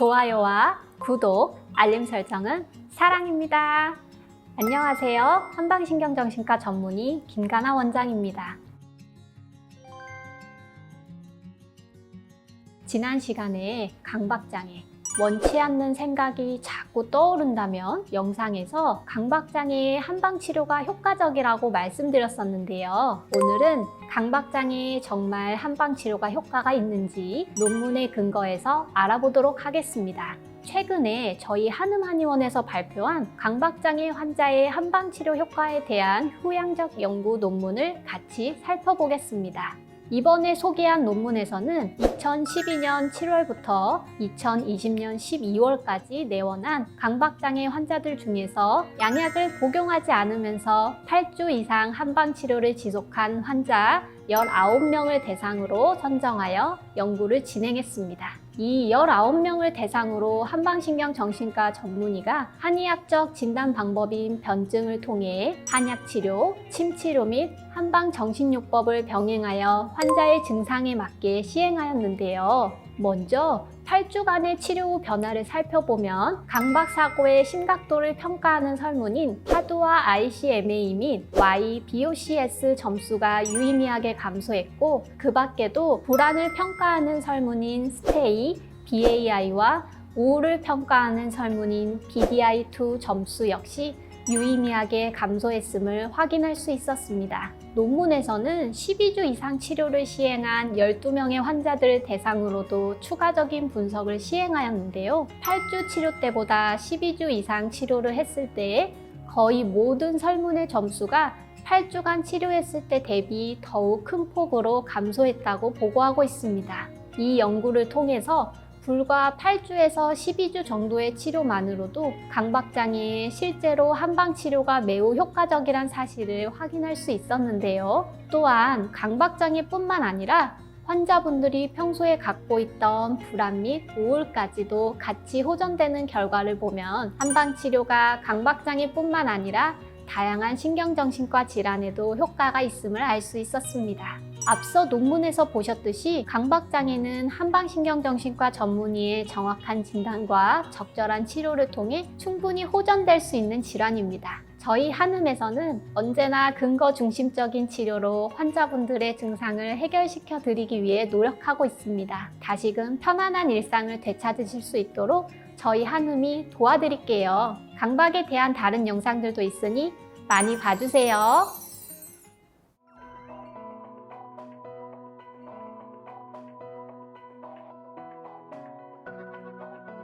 좋아요와 구독, 알림 설정은 사랑입니다. 안녕하세요. 한방신경정신과 전문의 김가나 원장입니다. 지난 시간에 강박장애, 원치 않는 생각이 자꾸 떠오른다면 영상에서 강박장애의 한방 치료가 효과적이라고 말씀드렸었는데요. 오늘은 강박장애에 정말 한방 치료가 효과가 있는지 논문의 근거에서 알아보도록 하겠습니다. 최근에 저희 한음한의원에서 발표한 강박장애 환자의 한방치료 효과에 대한 후양적 연구 논문을 같이 살펴보겠습니다. 이번에 소개한 논문에서는 2012년 7월부터 2020년 12월까지 내원한 강박장애 환자들 중에서 양약을 복용하지 않으면서 8주 이상 한방 치료를 지속한 환자 19명을 대상으로 선정하여 연구를 진행했습니다. 이 19명을 대상으로 한방신경 정신과 전문의가 한의학적 진단 방법인 변증을 통해 한약 치료, 침치료 및 한방 정신요법을 병행하여 환자의 증상에 맞게 시행하였는데요. 먼저 8주간의 치료 후 변화를 살펴보면 강박사고의 심각도를 평가하는 설문인 파두와 ICMA 및 YBOCS 점수가 유의미하게 감소했고 그 밖에도 불안을 평가하는 설문인 스테이, BAI와 우울을 평가하는 설문인 BDI2 점수 역시 유의미하게 감소했음을 확인할 수 있었습니다. 논문에서는 12주 이상 치료를 시행한 12명의 환자들을 대상으로도 추가적인 분석을 시행하였는데요. 8주 치료 때보다 12주 이상 치료를 했을 때에 거의 모든 설문의 점수가 8주간 치료했을 때 대비 더욱 큰 폭으로 감소했다고 보고하고 있습니다. 이 연구를 통해서 불과 8주에서 12주 정도의 치료만으로도 강박장애에 실제로 한방 치료가 매우 효과적이란 사실을 확인할 수 있었는데요. 또한 강박장애뿐만 아니라 환자분들이 평소에 갖고 있던 불안 및 우울까지도 같이 호전되는 결과를 보면 한방 치료가 강박장애뿐만 아니라 다양한 신경정신과 질환에도 효과가 있음을 알 수 있었습니다. 앞서 논문에서 보셨듯이 강박장애는 한방신경정신과 전문의의 정확한 진단과 적절한 치료를 통해 충분히 호전될 수 있는 질환입니다. 저희 한음에서는 언제나 근거 중심적인 치료로 환자분들의 증상을 해결시켜 드리기 위해 노력하고 있습니다. 다시금 편안한 일상을 되찾으실 수 있도록 저희 한음이 도와드릴게요. 강박에 대한 다른 영상들도 있으니 많이 봐주세요.